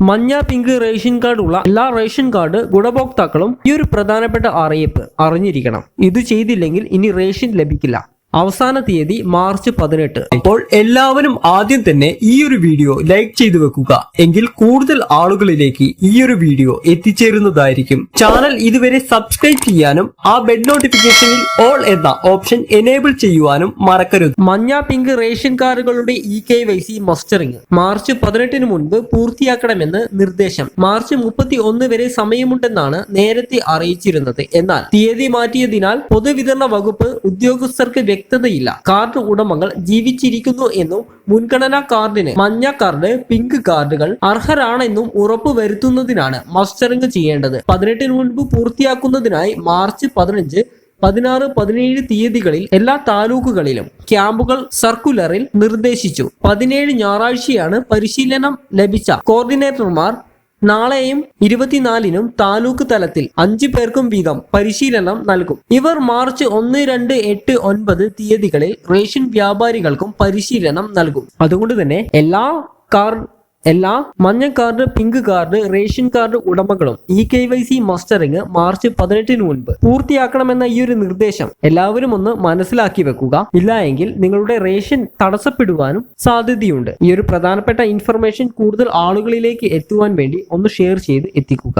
മഞ്ഞ pink ration card ഉള്ള എല്ലാ റേഷൻ കാർഡ് ഗുണഭോക്താക്കളും ഈ ഒരു പ്രധാനപ്പെട്ട അറിയിപ്പ് അറിഞ്ഞിരിക്കണം. ഇത് ചെയ്തില്ലെങ്കിൽ ഇനി റേഷൻ ലഭിക്കില്ല. അവസാന തീയതി മാർച്ച് പതിനെട്ട്. അപ്പോൾ എല്ലാവരും ആദ്യം തന്നെ ഈ ഒരു വീഡിയോ ലൈക്ക് ചെയ്തു വെക്കുക. എങ്കിൽ കൂടുതൽ ആളുകളിലേക്ക് ഈ ഒരു വീഡിയോ എത്തിച്ചേരുന്നതായിരിക്കും. ചാനൽ ഇതുവരെ സബ്സ്ക്രൈബ് ചെയ്യാനും ആ ബെഡ് നോട്ടിഫിക്കേഷനിൽ ഓൾ എന്ന ഓപ്ഷൻ എനേബിൾ ചെയ്യുവാനും മറക്കരുത്. മഞ്ഞ pink ration കാർഡുകളുടെ E K Y C mustering March പതിനെട്ടിന് മുൻപ് പൂർത്തിയാക്കണമെന്ന് നിർദ്ദേശം. മാർച്ച് മുപ്പത്തി ഒന്ന് വരെ സമയമുണ്ടെന്നാണ് നേരത്തെ അറിയിച്ചിരുന്നത്. എന്നാൽ തീയതി മാറ്റിയതിനാൽ പൊതുവിതരണ വകുപ്പ് ഉദ്യോഗസ്ഥർക്ക് വ്യക്തതയില്ല. കാർഡ് ഉടമകൾ ജീവിച്ചിരിക്കുന്നു എന്നും മുൻഗണനാ കാർഡിന് മഞ്ഞ കാർഡ് പിങ്ക് കാർഡുകൾ അർഹരാണെന്നും ഉറപ്പു വരുത്തുന്നതിനാണ് മസ്റ്ററിംഗ് ചെയ്യേണ്ടത്. പതിനെട്ടിന് മുൻപ് പൂർത്തിയാക്കുന്നതിനായി മാർച്ച് പതിനഞ്ച് പതിനാറ് പതിനേഴ് തീയതികളിൽ എല്ലാ താലൂക്കുകളിലും ക്യാമ്പുകൾ സർക്കുലറിൽ നിർദ്ദേശിച്ചു. പതിനേഴ് ഞായറാഴ്ചയാണ് പരിശീലനം ലഭിച്ച കോർഡിനേറ്റർമാർ നാളെയും ഇരുപത്തിനാലിനും താലൂക്ക് തലത്തിൽ അഞ്ചു പേർക്കും വീതം പരിശീലനം നൽകും. ഇവർ മാർച്ച് ഒന്ന് രണ്ട് എട്ട് ഒൻപത് തീയതികളിൽ റേഷൻ വ്യാപാരികൾക്കും പരിശീലനം നൽകും. അതുകൊണ്ട് തന്നെ എല്ലാ കാർ എല്ലാ മഞ്ഞ card pink card ration card ഉടമകളും E K Y C mustering March പതിനെട്ടിന് മുൻപ് പൂർത്തിയാക്കണമെന്ന ഈ ഒരു നിർദ്ദേശം എല്ലാവരും ഒന്ന് മനസ്സിലാക്കി വെക്കുക. ഇല്ല എങ്കിൽ നിങ്ങളുടെ റേഷൻ തടസ്സപ്പെടുവാനും സാധ്യതയുണ്ട്. ഈ ഒരു പ്രധാനപ്പെട്ട ഇൻഫർമേഷൻ കൂടുതൽ ആളുകളിലേക്ക് എത്തുവാൻ വേണ്ടി ഒന്ന് ഷെയർ ചെയ്ത് എത്തിക്കുക.